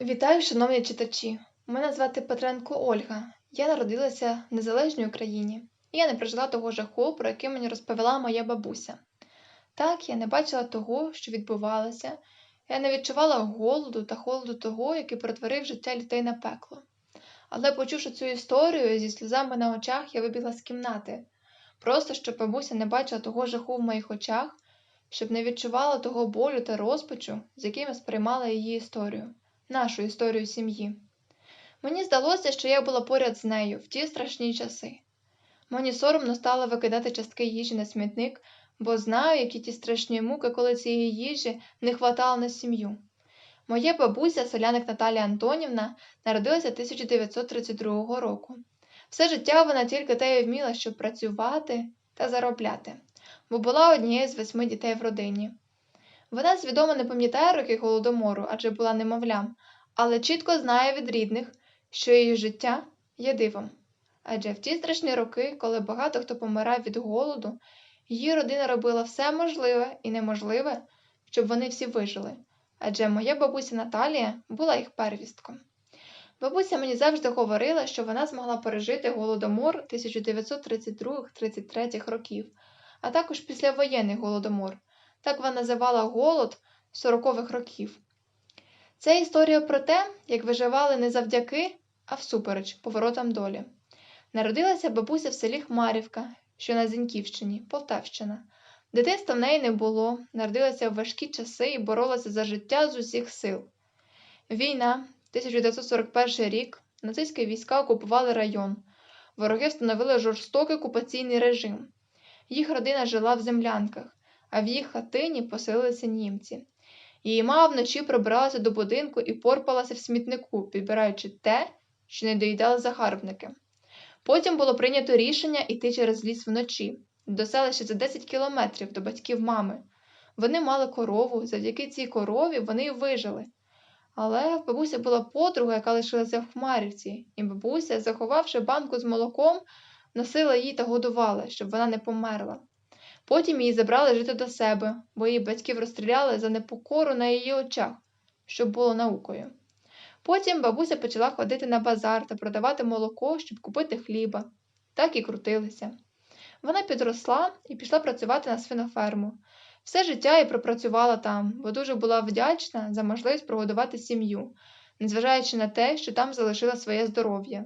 Вітаю, шановні читачі! Мене звати Петренко Ольга. Я народилася в незалежній Україні, і я не прожила того жаху, про який мені розповіла моя бабуся. Так, я не бачила того, що відбувалося, я не відчувала голоду та холоду того, який перетворив життя людей на пекло. Але, почувши цю історію, зі сльозами на очах я вибігла з кімнати, просто щоб бабуся не бачила того жаху в моїх очах, щоб не відчувала того болю та розпачу, з яким я сприймала її історію нашу історію сім'ї. Мені здалося, що я була поряд з нею в ті страшні часи. Мені соромно стало викидати частки їжі на смітник, бо знаю, які ті страшні муки, коли цієї їжі не хватало на сім'ю. Моя бабуся, селяник Наталія Антонівна, народилася 1932 року. Все життя вона тільки те й вміла, щоб працювати та заробляти, бо була однією з восьми дітей в родині. Вона свідомо не пам'ятає роки голодомору, адже була немовлям, але чітко знає від рідних, що її життя є дивом. Адже в ті страшні роки, коли багато хто помирав від голоду, її родина робила все можливе і неможливе, щоб вони всі вижили. Адже моя бабуся Наталія була їх первістком. Бабуся мені завжди говорила, що вона змогла пережити голодомор 1932-33 років, а також післявоєнний голодомор. Так вона називала голод 40-х років. Це історія про те, як виживали не завдяки, а всупереч поворотам долі. Народилася бабуся в селі Хмарівка, що на Зіньківщині, Полтавщина. Дитинства в неї не було, народилася в важкі часи і боролася за життя з усіх сил. Війна, 1941 рік, нацистські війська окупували район. Вороги встановили жорстокий окупаційний режим. Їх родина жила в землянках а в їх хатині поселилися німці. Її мама вночі пробиралася до будинку і порпалася в смітнику, підбираючи те, що не доїдали загарбники. Потім було прийнято рішення йти через ліс вночі, до селища за 10 кілометрів до батьків мами. Вони мали корову, завдяки цій корові вони й вижили. Але в бабуся була подруга, яка лишилася в Хмарівці, і бабуся, заховавши банку з молоком, носила її та годувала, щоб вона не померла. Потім її забрали жити до себе, бо її батьків розстріляли за непокору на її очах, що було наукою. Потім бабуся почала ходити на базар та продавати молоко, щоб купити хліба. Так і крутилися. Вона підросла і пішла працювати на свиноферму. Все життя і пропрацювала там, бо дуже була вдячна за можливість прогодувати сім'ю, незважаючи на те, що там залишила своє здоров'я.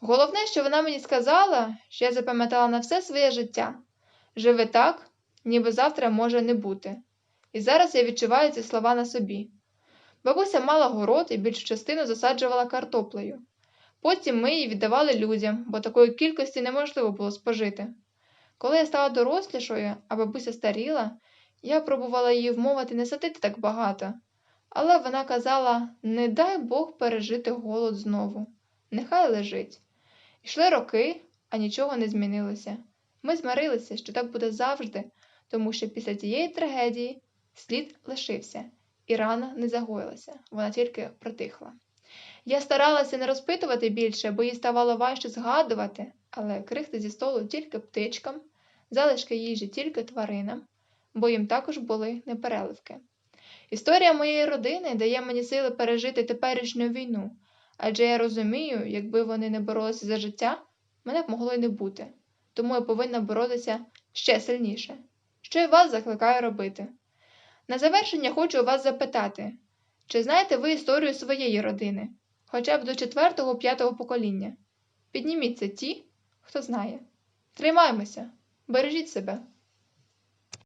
Головне, що вона мені сказала, що я запам'ятала на все своє життя. Живи так, ніби завтра може не бути. І зараз я відчуваю ці слова на собі. Бабуся мала город і більшу частину засаджувала картоплею. Потім ми її віддавали людям, бо такої кількості неможливо було спожити. Коли я стала дорослішою, а бабуся старіла, я пробувала її вмовити не садити так багато, але вона казала не дай Бог пережити голод знову, нехай лежить. Ішли роки, а нічого не змінилося. Ми змирилися, що так буде завжди, тому що після цієї трагедії слід лишився, і рана не загоїлася, вона тільки притихла. Я старалася не розпитувати більше, бо їй ставало важче згадувати, але крихти зі столу тільки птичкам, залишки їжі тільки тваринам, бо їм також були непереливки. Історія моєї родини дає мені сили пережити теперішню війну, адже я розумію, якби вони не боролися за життя, мене б могло й не бути тому я повинна боротися ще сильніше, що я вас закликаю робити. На завершення хочу вас запитати, чи знаєте ви історію своєї родини, хоча б до четвертого п'ятого покоління? Підніміться ті, хто знає. Тримаймося, бережіть себе.